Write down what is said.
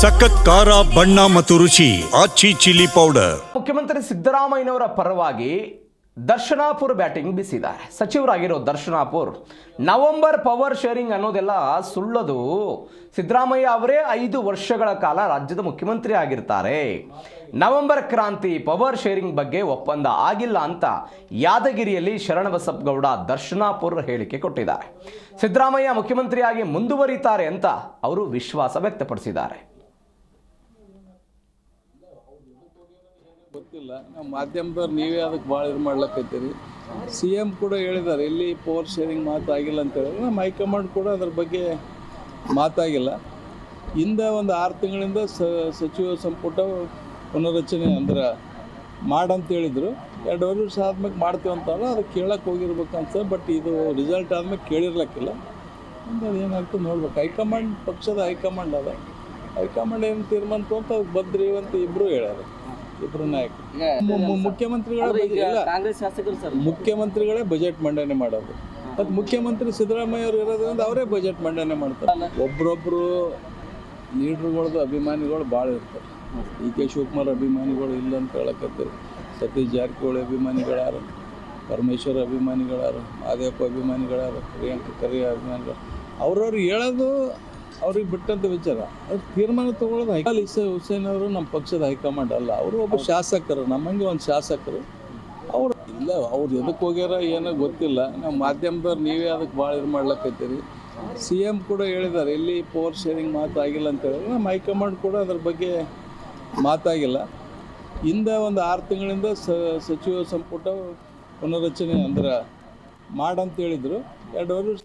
ಸಖತ್ ಖಾರ, ಬಣ್ಣ ಮತ್ತು ರುಚಿ, ಆಚಿ ಚಿಲ್ಲಿ ಪೌಡರ್. ಮುಖ್ಯಮಂತ್ರಿ ಸಿದ್ದರಾಮಯ್ಯನವರ ಪರವಾಗಿ ದರ್ಶನಾಪುರ್ ಬ್ಯಾಟಿಂಗ್ ಬಿಸಿದ್ದಾರೆ. ಸಚಿವರಾಗಿರೋ ದರ್ಶನಾಪುರ್, ನವೆಂಬರ್ ಪವರ್ ಶೇರಿಂಗ್ ಅನ್ನೋದೆಲ್ಲ ಸುಳ್ಳದು. ಸಿದ್ದರಾಮಯ್ಯ ಅವರೇ ಐದು ವರ್ಷಗಳ ಕಾಲ ರಾಜ್ಯದ ಮುಖ್ಯಮಂತ್ರಿ ಆಗಿರ್ತಾರೆ. ನವೆಂಬರ್ ಕ್ರಾಂತಿ ಪವರ್ ಶೇರಿಂಗ್ ಬಗ್ಗೆ ಒಪ್ಪಂದ ಆಗಿಲ್ಲ ಅಂತ ಯಾದಗಿರಿಯಲ್ಲಿ ಶರಣಬಸಪ್ಪಗೌಡ ದರ್ಶನಾಪುರ್ ಹೇಳಿಕೆ ಕೊಟ್ಟಿದ್ದಾರೆ. ಸಿದ್ದರಾಮಯ್ಯ ಮುಖ್ಯಮಂತ್ರಿಯಾಗಿ ಮುಂದುವರಿತಾರೆ ಅಂತ ಅವರು ವಿಶ್ವಾಸ ವ್ಯಕ್ತಪಡಿಸಿದ್ದಾರೆ. ಗೊತ್ತಿಲ್ಲ. ನಾವು ಮಾಧ್ಯಮದವ್ರು ನೀವೇ ಅದಕ್ಕೆ ಭಾಳ ಇದು ಮಾಡ್ಲಕ್ಕೈತೀರಿ ಸಿ ಎಂ ಕೂಡ ಹೇಳಿದ್ದಾರೆ, ಇಲ್ಲಿ ಪವರ್ ಶೇರಿಂಗ್ ಮಾತಾಗಿಲ್ಲ ಅಂತ ಹೇಳಿದ್ರೆ ನಮ್ಮ ಹೈಕಮಾಂಡ್ ಕೂಡ ಅದ್ರ ಬಗ್ಗೆ ಮಾತಾಗಿಲ್ಲ. ಹಿಂದೆ ಒಂದು ಆರು ತಿಂಗಳಿಂದ ಸಚಿವ ಸಂಪುಟ ಪುನರ್ರಚನೆ ಅಂದ್ರೆ ಮಾಡಂತ ಹೇಳಿದರು. ಎರಡುವರೆ ವರ್ಷ ಆದ್ಮೇಲೆ ಮಾಡ್ತೀವಿ ಅಂತಲ್ಲ ಅದಕ್ಕೆ ಕೇಳಕ್ಕೆ ಹೋಗಿರ್ಬೇಕಂತ ಬಟ್ ಇದು ರಿಸಲ್ಟ್ ಆದ್ಮೇಲೆ ಕೇಳಿರ್ಲಕ್ಕಿಲ್ಲ. ಅದು ಏನಾಗ್ತದೆ ನೋಡ್ಬೇಕು. ಹೈಕಮಾಂಡ್, ಪಕ್ಷದ ಹೈಕಮಾಂಡ್ ಅದ. ಹೈಕಮಾಂಡ್ ಏನು ತೀರ್ಮಾನ ಅಂತ ಬದ್ರಿ ಅಂತ ಇಬ್ರು ಹೇಳಾರ. ಇಬ್ರು ನಾಯಕರು. ಮು- ಮುಖ್ಯಮಂತ್ರಿಗಳ ಕಾಂಗ್ರೆಸ್ ಶಾಸಕರು ಸರ್. ಮುಖ್ಯಮಂತ್ರಿಗಳೇ ಬಜೆಟ್ ಮಂಡನೆ ಮಾಡೋದು. ಮತ್ತು ಮುಖ್ಯಮಂತ್ರಿ ಸಿದ್ದರಾಮಯ್ಯ ಅವರು ಇರೋದ್ರಿಂದ ಅವರೇ ಬಜೆಟ್ ಮಂಡನೆ ಮಾಡ್ತಾರೆ. ಒಬ್ರೊಬ್ರು ಲೀಡ್ರುಗಳದ್ದು ಅಭಿಮಾನಿಗಳು ಭಾಳ ಇರ್ತಾರೆ. ಡಿ ಕೆ ಶಿವಕುಮಾರ್ ಅಭಿಮಾನಿಗಳು ಇಲ್ಲ ಅಂತ ಹೇಳಕತ್ತೀರಿ ಸತೀಶ್ ಜಾರಕಿಹೊಳಿ ಅಭಿಮಾನಿಗಳಾರ. ಪರಮೇಶ್ವರ್ ಅಭಿಮಾನಿಗಳಾರ. ಮಾದೇವಪ್ಪ ಅಭಿಮಾನಿಗಳಾರ. ಪ್ರಿಯಾಂಕ ಖರ್ಗೆ ಅಭಿಮಾನಿಗಳು ಅವ್ರವ್ರು ಹೇಳೋದು ಅವ್ರಿಗೆ ಬಿಟ್ಟಂತ ವಿಚಾರ. ತೀರ್ಮಾನ ತಗೊಳ್ಳೋದು ಹೈಕಾಲ್ ಇಸ ಹುಸೇನ್ ಅವರು ನಮ್ಮ ಪಕ್ಷದ ಹೈಕಮಾಂಡ್ ಅಲ್ಲ. ಅವರು ಒಬ್ಬ ಶಾಸಕರು ನಮ್ಮಂಗೆ ಒಂದು ಶಾಸಕರು. ಅವ್ರು ಇಲ್ಲ ಅವ್ರು ಎದಕ್ಕೆ ಹೋಗ್ಯಾರ ಏನೋ ಗೊತ್ತಿಲ್ಲ. ನಮ್ಮ ಮಾಧ್ಯಮದವ್ರು ನೀವೇ ಅದಕ್ಕೆ ಭಾಳ ಇದು ಮಾಡ್ಲಕ್ಕೈತೀರಿ ಸಿ ಎಂ ಕೂಡ ಹೇಳಿದ್ದಾರೆ ಇಲ್ಲಿ ಪವರ್ ಶೇರಿಂಗ್ ಮಾತಾಗಿಲ್ಲ ಅಂತ ಹೇಳಿದ್ರೆ ನಮ್ಮ ಹೈಕಮಾಂಡ್ ಕೂಡ ಅದ್ರ ಬಗ್ಗೆ ಮಾತಾಗಿಲ್ಲ. ಹಿಂದೆ ಒಂದು ಆರು ತಿಂಗಳಿಂದ ಸ ಸಚಿವ ಸಂಪುಟ ಪುನರ್ರಚನೆ ಅಂದ್ರೆ ಮಾಡಂತ ಹೇಳಿದರು. ಎರಡು ವರ್ಷ